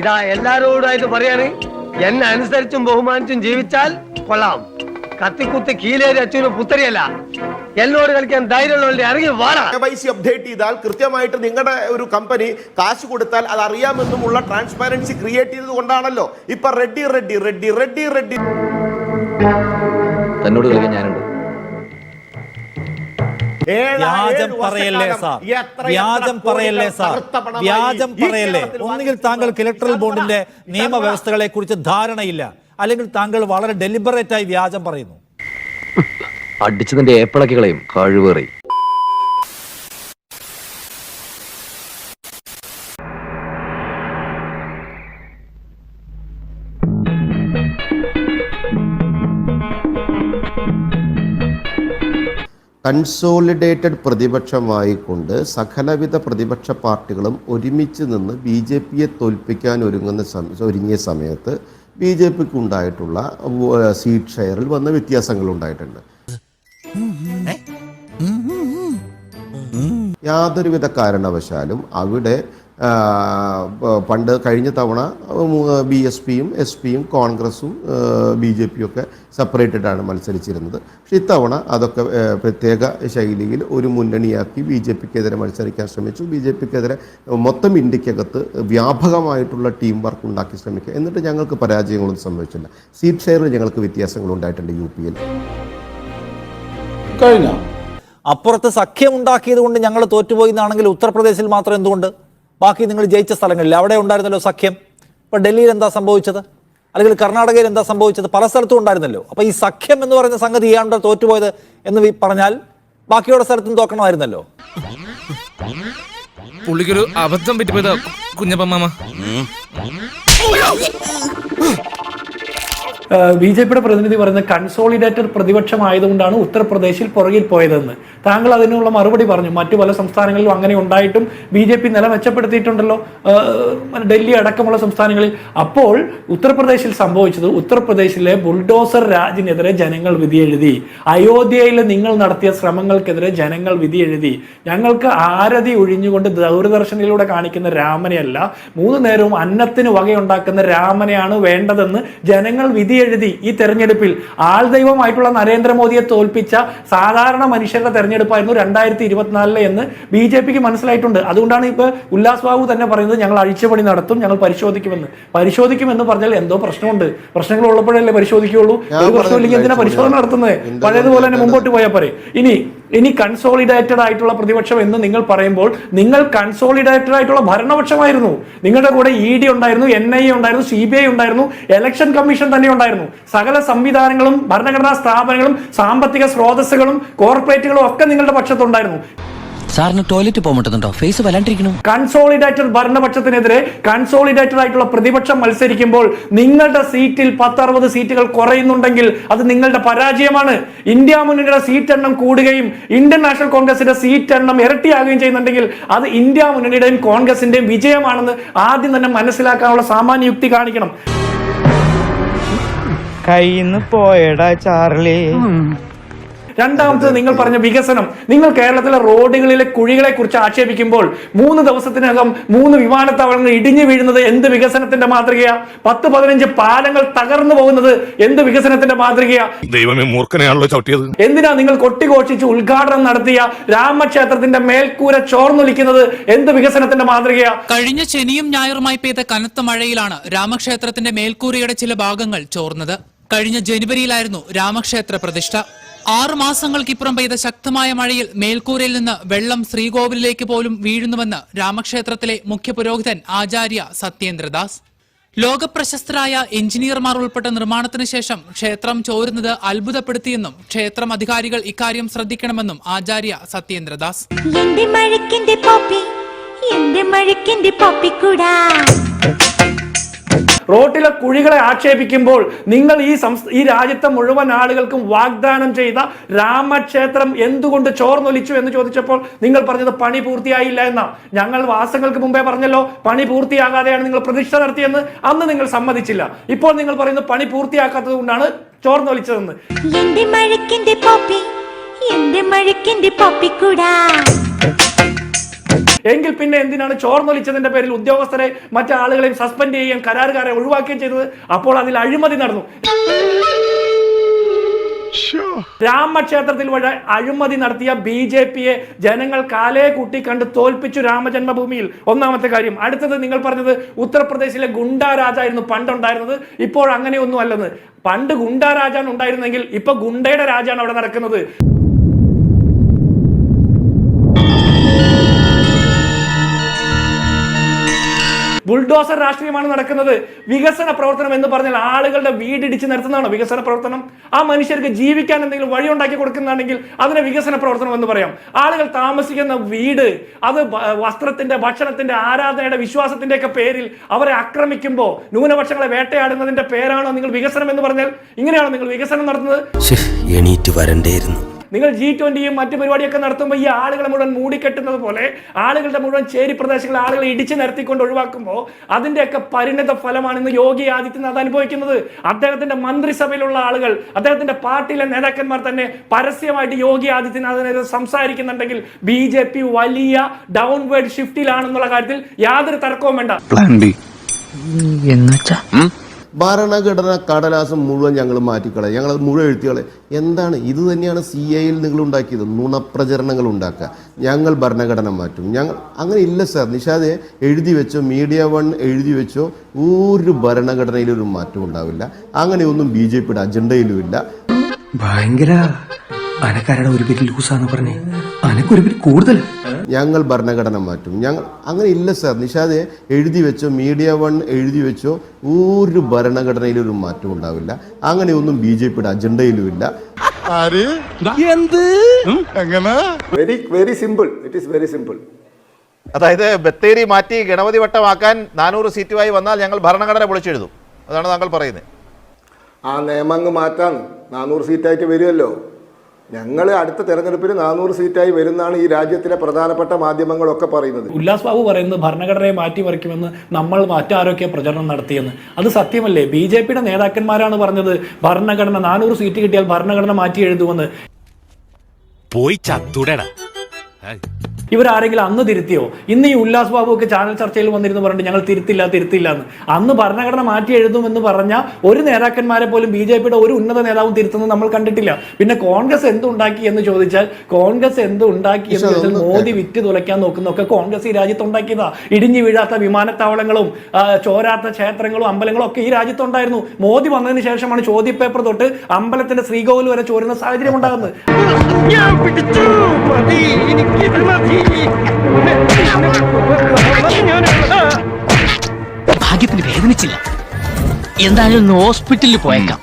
ഇതാ എല്ലാരോടായിട്ട് പറയാണ്. എന്നെ അനുസരിച്ചും ബഹുമാനിച്ചും ജീവിച്ചാൽ കൊള്ളാം. കത്തിക്കുത്തി കീലേരി അച്ഛനും പുത്തരിയല്ല. എന്നോട് കളിക്കാൻ ധൈര്യമുള്ളവരുടെ ഇറങ്ങി വാടാ. KYC അപ്ഡേറ്റ് ചെയ്താൽ കൃത്യമായിട്ട് നിങ്ങളുടെ ഒരു കമ്പനി കാശ് കൊടുത്താൽ അത് അറിയാമെന്നുമുള്ള ട്രാൻസ്പാരൻസി ക്രിയേറ്റ് ചെയ്തത് കൊണ്ടാണല്ലോ. ഇപ്പൊ ready ready ready ready ready തന്നോട് കളിക്കാൻ ഞാനുണ്ട്. വ്യാജം പറയല്ലേ സാർ? വ്യാജം പറയല്ലേ സാർ? വ്യാജം പറയല്ലേ? ഒന്നുകിൽ താങ്കൾക്ക് ഇലക്ട്രൽ ബോണ്ടിന്റെ നിയമവ്യവസ്ഥകളെ കുറിച്ച് ധാരണയില്ല. അല്ലെങ്കിൽ താങ്കൾ വളരെ ഡെലിബറേറ്റ് ആയി വ്യാജം പറയുന്നു. അടിച്ചതിന്റെ ഏപ്പിളക്കുകളെയും കഴിവേറി. കൺസോളിഡേറ്റഡ് പ്രതിപക്ഷമായിക്കൊണ്ട് സകലവിധ പ്രതിപക്ഷ പാർട്ടികളും ഒരുമിച്ച് നിന്ന് ബി ജെ പിയെ തോൽപ്പിക്കാൻ ഒരുങ്ങുന്ന ഒരുങ്ങിയ സമയത്ത് ബി ജെ പിക്ക് ഉണ്ടായിട്ടുള്ള സീറ്റ് ഷെയറിൽ വന്ന വ്യത്യാസങ്ങൾ ഉണ്ടായിട്ടുണ്ട് യാതൊരുവിധ കാരണവശാലും അവിടെ പണ്ട് കഴിഞ്ഞ തവണ ബി എസ് പിയും എസ് പിയും കോൺഗ്രസും ബി ജെ പിയും ഒക്കെ സെപ്പറേറ്റഡാണ് ആണ് മത്സരിച്ചിരുന്നത്. പക്ഷെ ഇത്തവണ അതൊക്കെ പ്രത്യേക ശൈലിയിൽ ഒരു മുന്നണിയാക്കി ബി ജെ പിക്കെതിരെ മത്സരിക്കാൻ ശ്രമിച്ചു. ബി ജെ പിക്കെതിരെ മൊത്തം ഇന്ത്യക്കകത്ത് വ്യാപകമായിട്ടുള്ള ടീം വർക്ക് ഉണ്ടാക്കി ശ്രമിക്കുക. എന്നിട്ട് ഞങ്ങൾക്ക് പരാജയങ്ങളൊന്നും സംഭവിച്ചില്ല. സീറ്റ് ഷെയറിൽ ഞങ്ങൾക്ക് വ്യത്യാസങ്ങൾ ഉണ്ടായിട്ടുണ്ട് യു പിയിൽ. കഴിഞ്ഞ? അപ്പുറത്ത് സഖ്യം ഉണ്ടാക്കിയത് കൊണ്ട് ഞങ്ങൾ തോറ്റുപോയി എന്നാണെങ്കിൽ ഉത്തർപ്രദേശിൽ മാത്രം എന്തുകൊണ്ട്? ബാക്കി നിങ്ങൾ ജയിച്ച സ്ഥലങ്ങളിൽ അവിടെ ഉണ്ടായിരുന്നല്ലോ സഖ്യം. ഇപ്പൊ ഡൽഹിയിൽ എന്താ സംഭവിച്ചത്? അല്ലെങ്കിൽ കർണാടകയിൽ എന്താ സംഭവിച്ചത്? പല സ്ഥലത്തും ഉണ്ടായിരുന്നല്ലോ. അപ്പൊ ഈ സഖ്യം എന്ന് പറയുന്ന സംഗതി ഇയാണ്ട് തോറ്റുപോയത് എന്ന് പറഞ്ഞാൽ ബാക്കിയുള്ള സ്ഥലത്തും തോക്കണമായിരുന്നല്ലോ. പുള്ളിക്കൊരു അബദ്ധം പറ്റിപ്പോയതാ കുഞ്ഞപ്പ മാമ. ബി ജെ പിയുടെ പ്രതിനിധി പറയുന്നത് കൺസോളിഡേറ്റഡ് പ്രതിപക്ഷമായതുകൊണ്ടാണ് ഉത്തർപ്രദേശിൽ പുറകിൽ പോയതെന്ന്. താങ്കൾ അതിനുള്ള മറുപടി പറഞ്ഞു. മറ്റു പല സംസ്ഥാനങ്ങളിലും അങ്ങനെ ഉണ്ടായിട്ടും ബി ജെ പി നില മെച്ചപ്പെടുത്തിയിട്ടുണ്ടല്ലോ ഡൽഹി അടക്കമുള്ള സംസ്ഥാനങ്ങളിൽ. അപ്പോൾ ഉത്തർപ്രദേശിൽ സംഭവിച്ചത് ഉത്തർപ്രദേശിലെ ബുൾഡോസർ രാജിനെതിരെ ജനങ്ങൾ വിധിയെഴുതി. അയോധ്യയിൽ നിങ്ങൾ നടത്തിയ ശ്രമങ്ങൾക്കെതിരെ ജനങ്ങൾ വിധിയെഴുതി. ഞങ്ങൾക്ക് ആരതി ഒഴിഞ്ഞുകൊണ്ട് ദൂരദർശനിലൂടെ കാണിക്കുന്ന രാമനെയല്ല മൂന്ന് നേരവും അന്നത്തിന് വകയുണ്ടാക്കുന്ന രാമനെയാണ് വേണ്ടതെന്ന് ജനങ്ങൾ വിധിയെഴുതി ഈ തെരഞ്ഞെടുപ്പിൽ ആൾ ദൈവമായിട്ടുള്ള നരേന്ദ്രമോദിയെ തോൽപ്പിച്ച സാധാരണ മനുഷ്യരുടെ തെരഞ്ഞെടുപ്പായിരുന്നു രണ്ടായിരത്തി ഇരുപത്തിനാലിലെ എന്ന് ബി ജെ പിക്ക് മനസ്സിലായിട്ടുണ്ട്. അതുകൊണ്ടാണ് ഇപ്പൊ ഉല്ലാസ് ബാബു തന്നെ പറയുന്നത് ഞങ്ങൾ അഴിച്ചുപണി നടത്തും ഞങ്ങൾ പരിശോധിക്കുമെന്ന്. പരിശോധിക്കുമെന്ന് പറഞ്ഞാൽ എന്തോ പ്രശ്നമുണ്ട്. പ്രശ്നങ്ങൾ ഉള്ളപ്പോഴല്ലേ പരിശോധിക്കുകയുള്ളൂ. ഒരു പ്രശ്നമില്ലെങ്കിൽ എന്തിനാ പരിശോധന നടത്തുന്നത്? പഴയതുപോലെ തന്നെ മുമ്പോട്ട് പോയാൽ പറയും ഇനി ഇനി കൺസോളിഡേറ്റഡ് ആയിട്ടുള്ള പ്രതിപക്ഷം എന്ന് നിങ്ങൾ പറയുമ്പോൾ നിങ്ങൾ കൺസോളിഡേറ്റഡ് ആയിട്ടുള്ള ഭരണപക്ഷമായിരുന്നു. നിങ്ങളുടെ കൂടെ ഇ ഡി ഉണ്ടായിരുന്നു എൻ ഐ എ ഉണ്ടായിരുന്നു സി ബി ഐ ഉണ്ടായിരുന്നു ഇലക്ഷൻ കമ്മീഷൻ തന്നെ ഉണ്ടായിരുന്നു. സകല സംവിധാനങ്ങളും ഭരണഘടനാ സ്ഥാപനങ്ങളും സാമ്പത്തിക സ്രോതസ്സുകളും കോർപ്പറേറ്റുകളും ഒക്കെ നിങ്ങളുടെ പക്ഷത്തുണ്ടായിരുന്നു. സാറിന് ടോയ്ലറ്റ് പോകാൻ പറ്റുന്നുണ്ടോ? ഫേസ് വല്ലാണ്ടിരിക്കണു കൺസോളിഡേറ്റഡ് ഭരണപക്ഷത്തിനെതിരെ കൺസോളിഡേറ്റഡ് ആയിട്ടുള്ള പ്രതിപക്ഷം മത്സരിക്കുമ്പോൾ നിങ്ങളുടെ സീറ്റിൽ പത്തറുപത് സീറ്റുകൾ കുറയുന്നുണ്ടെങ്കിൽ അത് നിങ്ങളുടെ പരാജയമാണ്. ഇന്ത്യ മുന്നണിയുടെ സീറ്റ് എണ്ണം കൂടുകയും ഇന്ത്യൻ നാഷണൽ കോൺഗ്രസിന്റെ സീറ്റ് എണ്ണം ഇരട്ടിയാകുകയും ചെയ്യുന്നുണ്ടെങ്കിൽ അത് ഇന്ത്യ മുന്നണിയുടെയും കോൺഗ്രസിന്റെയും വിജയമാണെന്ന് ആദ്യം തന്നെ മനസ്സിലാക്കാനുള്ള സാമാന്യ യുക്തി കാണിക്കണം. കയ്യിന്ന് പോയടാ ചാർലി. രണ്ടാമത്തത് നിങ്ങൾ പറഞ്ഞ വികസനം. നിങ്ങൾ കേരളത്തിലെ റോഡുകളിലെ കുഴികളെ കുറിച്ച് ആക്ഷേപിക്കുമ്പോൾ മൂന്ന് ദിവസത്തിനകം മൂന്ന് വിമാനത്താവളങ്ങൾ ഇടിഞ്ഞു വീഴുന്നത് എന്ത് വികസനത്തിന്റെ മാതൃകയാ? പത്ത് പതിനഞ്ച് പാലങ്ങൾ തകർന്നു പോകുന്നത് എന്ത് വികസനത്തിന്റെ മാതൃകയാ? ദൈവമേ മൂർഖനെയാണല്ലോ ചവിട്ടിയത്. എന്തിനാ നിങ്ങൾ കൊട്ടിഘോഷിച്ച് ഉദ്ഘാടനം നടത്തിയ രാമക്ഷേത്രത്തിന്റെ മേൽക്കൂര ചോർന്നൊലിക്കുന്നത് എന്ത് വികസനത്തിന്റെ മാതൃകയാ? കഴിഞ്ഞ ശനിയും ഞായറുമായി പെയ്ത കനത്ത മഴയിലാണ് രാമക്ഷേത്രത്തിന്റെ മേൽക്കൂരയുടെ ചില ഭാഗങ്ങൾ ചോർന്നത്. കഴിഞ്ഞ ജനുവരിയിലായിരുന്നു രാമക്ഷേത്ര പ്രതിഷ്ഠ. ആറു മാസങ്ങൾക്കിപ്പുറം പെയ്ത ശക്തമായ മഴയിൽ മേൽക്കൂരയിൽ നിന്ന് വെള്ളം ശ്രീകോവിലേക്ക് പോലും വീഴുന്നുവെന്ന് രാമക്ഷേത്രത്തിലെ മുഖ്യ പുരോഹിതൻ ആചാര്യ സത്യേന്ദ്രദാസ്. ലോകപ്രശസ്തരായ എഞ്ചിനീയർമാർ ഉൾപ്പെട്ട നിർമ്മാണത്തിന് ശേഷം ക്ഷേത്രം ചോരുന്നത് അത്ഭുതപ്പെടുത്തിയെന്നും ക്ഷേത്രം അധികാരികൾ ഇക്കാര്യം ശ്രദ്ധിക്കണമെന്നും ആചാര്യ സത്യേന്ദ്രദാസ്. എന്റെ മഴക്കിന്റെ എന്റെ മഴക്കിന്റെ റോട്ടിലെ കുഴികളെ ആക്ഷേപിക്കുമ്പോൾ നിങ്ങൾ ഈ ഈ രാജ്യത്തെ മുഴുവൻ ആളുകൾക്കും വാഗ്ദാനം ചെയ്ത രാമക്ഷേത്രം എന്തുകൊണ്ട് ചോർന്നൊലിച്ചു എന്ന് ചോദിച്ചപ്പോൾ നിങ്ങൾ പറഞ്ഞത് പണി പൂർത്തിയായില്ല എന്നാ. ഞങ്ങൾ മാസങ്ങൾക്ക് മുമ്പേ പറഞ്ഞല്ലോ പണി പൂർത്തിയാകാതെയാണ് നിങ്ങൾ പ്രതിഷ്ഠ നടത്തിയെന്ന് അന്ന് നിങ്ങൾ സമ്മതിച്ചില്ല. ഇപ്പോൾ നിങ്ങൾ പറയുന്നത് പണി പൂർത്തിയാക്കാത്തത് കൊണ്ടാണ് ചോർന്നൊലിച്ചതെന്ന്. എന്റെ മഴക്കിന്റെ പോപ്പി എന്റെ മഴക്കിന്റെ പോപ്പിക്കൂടാ. എങ്കിൽ പിന്നെ എന്തിനാണ് ചോർന്നൊലിച്ചതിന്റെ പേരിൽ ഉദ്യോഗസ്ഥരെ മറ്റാളുകളെയും സസ്പെൻഡ് ചെയ്യുകയും കരാറുകാരെ ഒഴിവാക്കുകയും ചെയ്തത്? അപ്പോൾ അതിൽ അഴിമതി നടന്നു. രാമക്ഷേത്രത്തിൽ വഴി അഴിമതി നടത്തിയ ബി ജെ പിയെ ജനങ്ങൾ കാലേ കൂട്ടി കണ്ട് തോൽപ്പിച്ചു രാമജന്മഭൂമിയിൽ. ഒന്നാമത്തെ കാര്യം അടുത്തത് നിങ്ങൾ പറഞ്ഞത് ഉത്തർപ്രദേശിലെ ഗുണ്ടാ രാജായിരുന്നു പണ്ടുണ്ടായിരുന്നത്. ഇപ്പോൾ അങ്ങനെയൊന്നും അല്ലെന്ന്. പണ്ട് ഗുണ്ടാ രാജാണ് ഉണ്ടായിരുന്നെങ്കിൽ ഇപ്പൊ ഗുണ്ടയുടെ രാജാണ് അവിടെ നടക്കുന്നത്. ബുൾഡോസർ രാഷ്ട്രീയമാണ് നടക്കുന്നത്. വികസന പ്രവർത്തനം എന്ന് പറഞ്ഞാൽ ആളുകളുടെ വീടിടിച്ച് നിർത്തുന്നതാണോ വികസന പ്രവർത്തനം. ആ മനുഷ്യർക്ക് ജീവിക്കാൻ എന്തെങ്കിലും വഴി ഉണ്ടാക്കി കൊടുക്കുന്നതാണെങ്കിൽ അതിനെ വികസന പ്രവർത്തനം എന്ന് പറയാം. ആളുകൾ താമസിക്കുന്ന വീട് അത് വസ്ത്രത്തിന്റെ ഭക്ഷണത്തിന്റെ ആരാധനയുടെ വിശ്വാസത്തിന്റെ ഒക്കെ പേരിൽ അവരെ ആക്രമിക്കുമ്പോൾ ന്യൂനപക്ഷങ്ങളെ വേട്ടയാടുന്നതിന്റെ പേരാണോ നിങ്ങൾ വികസനം എന്ന് പറഞ്ഞാൽ? ഇങ്ങനെയാണോ നിങ്ങൾ വികസനം നടത്തുന്നത്. എണീറ്റ് വരണ്ടേയിരുന്നു. നിങ്ങൾ ജി ട്വന്റിയും മറ്റു പരിപാടിയൊക്കെ നടത്തുമ്പോൾ ഈ ആളുകളെ മുഴുവൻ മൂടിക്കെട്ടുന്നത് പോലെ ആളുകളുടെ മുഴുവൻ ചേരി പ്രദേശങ്ങൾ ആളുകളെ ഇടിച്ചു നിരത്തിക്കൊണ്ട് ഒഴിവാക്കുമ്പോൾ അതിന്റെയൊക്കെ പരിണിത ഫലമാണ് ഇന്ന് യോഗി ആദിത്യനാഥ് അനുഭവിക്കുന്നത്. അദ്ദേഹത്തിന്റെ മന്ത്രിസഭയിലുള്ള ആളുകൾ അദ്ദേഹത്തിന്റെ പാർട്ടിയിലെ നേതാക്കന്മാർ തന്നെ പരസ്യമായിട്ട് യോഗി ആദിത്യനാഥിനെതിരെ സംസാരിക്കുന്നുണ്ടെങ്കിൽ ബി ജെ പി വലിയ ഡൗൺവേർഡ് ഷിഫ്റ്റിലാണെന്നുള്ള കാര്യത്തിൽ യാതൊരു തർക്കവും വേണ്ട. പ്ലാൻ ബി എന്നുവെച്ചാ ഭരണഘടന കടലാസം മുഴുവൻ ഞങ്ങൾ മാറ്റിക്കളയും. ഞങ്ങൾ മുഴുവൻ എഴുത്തികളെ എന്താണ്? ഇത് തന്നെയാണ് സി എയിൽ നിങ്ങൾ ഉണ്ടാക്കിയത്. നുണപ്രചരണങ്ങൾ ഉണ്ടാക്കുക. ഞങ്ങൾ ഭരണഘടന മാറ്റും. ഞങ്ങൾ അങ്ങനെ ഇല്ല സാർ. നിഷാദെ എഴുതി വെച്ചോ മീഡിയ വൺ എഴുതി വെച്ചോ ഒരു ഭരണഘടനയിലൊരു മാറ്റം ഉണ്ടാവില്ല. അങ്ങനെയൊന്നും ബി ജെ പിയുടെ അജണ്ടയിലും ഇല്ല. ഭയങ്കര അനക്കാരുടെ ഒരു പേര് ലൂസാന്ന് പറഞ്ഞേ. അനക്കൊരു പേര് കൂടുതൽ. ഞങ്ങൾ ഭരണഘടന മാറ്റും. ഞങ്ങൾ അങ്ങനെ ഇല്ല സാർ. നിഷാദ് എഴുതി വെച്ചോ മീഡിയ വൺ എഴുതി വെച്ചോ ഒരു ഭരണഘടനയിലും ഒരു മാറ്റം ഉണ്ടാവില്ല. അങ്ങനെ ഒന്നും ബി ജെ പിയുടെ അജണ്ടയിലും ഇല്ല very very simple it is very simple അതായത് ബത്തേരി മാറ്റി ഗണപതി വട്ടമാക്കാൻ നാനൂറ് സീറ്റുമായി വന്നാൽ ഞങ്ങൾ ഭരണഘടന പൊളിച്ചെഴുതും. അതാണ് താങ്കൾ പറയുന്നത്. ആ നിയമം അങ്ങ് മാറ്റാൻ നാനൂറ് സീറ്റായിട്ട് വരുമല്ലോ. ഞങ്ങൾ അടുത്ത തെരഞ്ഞെടുപ്പിൽ നാനൂറ് സീറ്റായി വരുന്നതാണ് ഈ രാജ്യത്തിലെ പ്രധാനപ്പെട്ട മാധ്യമങ്ങളൊക്കെ പറയുന്നത്. ഉല്ലാസ് ബാബു പറയുന്നത് ഭരണഘടനയെ മാറ്റിമറിക്കുമെന്ന് നമ്മൾ മറ്റാരൊക്കെ പ്രചരണം നടത്തിയെന്ന്. അത് സത്യമല്ലേ? ബി ജെ പിയുടെ നേതാക്കന്മാരാണ് പറഞ്ഞത് ഭരണഘടന നാനൂറ് സീറ്റ് കിട്ടിയാൽ ഭരണഘടന മാറ്റി എഴുതുമെന്ന് പോയി ചത്തുടടാ. ഇവരാരെങ്കിലും അന്ന് തിരുത്തിയോ? ഇന്ന് ഈ ഉല്ലാസ് ബാബു ഒക്കെ ചാനൽ ചർച്ചയിൽ വന്നിരുന്നു പറഞ്ഞിട്ട് ഞങ്ങൾ തിരുത്തില്ല തിരുത്തില്ല എന്ന്. അന്ന് ഭരണഘടന മാറ്റി എഴുതുമെന്ന് പറഞ്ഞ ഒരു നേതാക്കന്മാരെ പോലും ബി ജെ പിയുടെ ഒരു ഉന്നത നേതാവും തിരുത്തുന്നത് നമ്മൾ കണ്ടിട്ടില്ല. പിന്നെ കോൺഗ്രസ് എന്തുണ്ടാക്കി എന്ന് ചോദിച്ചാൽ കോൺഗ്രസ് എന്തുണ്ടാക്കി എന്ന് ചോദിച്ചാൽ മോദി വിറ്റ് തുലയ്ക്കാൻ നോക്കുന്നൊക്കെ കോൺഗ്രസ് ഈ രാജ്യത്ത് ഉണ്ടാക്കിയതാ ഇടിഞ്ഞു വീഴാത്ത വിമാനത്താവളങ്ങളും ചോരാത്ത ക്ഷേത്രങ്ങളും അമ്പലങ്ങളും ഒക്കെ ഈ രാജ്യത്തുണ്ടായിരുന്നു. മോദി വന്നതിന് ശേഷമാണ് ചോദ്യ പേപ്പർ തൊട്ട് അമ്പലത്തിന്റെ ശ്രീകോവിൽ വരെ ചോരുന്ന സാഹചര്യം ഉണ്ടാകുന്നത്. ഭാഗ്യത്തിന് വേദനിച്ചില്ല. എന്തായാലും ഹോസ്പിറ്റലിൽ പോയേക്കാം.